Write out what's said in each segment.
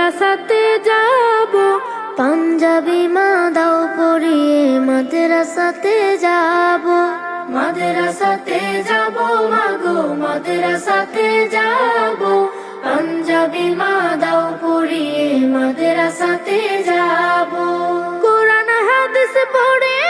মাদ্রাসাতে যাব। পাঞ্জাবি মা দাও পরিয়ে মাদ্রাসাতে যাব। মাদ্রাসাতে যাব মাগো মাদ্রাসাতে যাব। পাঞ্জাবি মা দাও পরিয়ে মাদ্রাসাতে যাব। কোরআন হাদিস পড়ে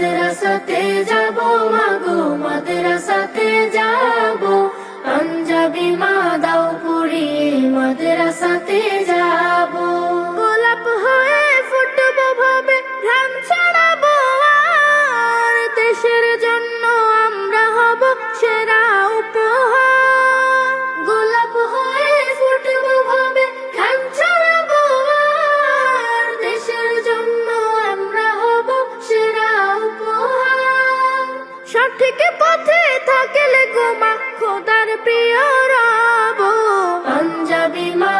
মাদ্রাসাতে যাব মাগো মাদ্রাসাতে সঠিক পথে থাকলে গোমা খোদার প্রিয় রব। পাঞ্জাবি মা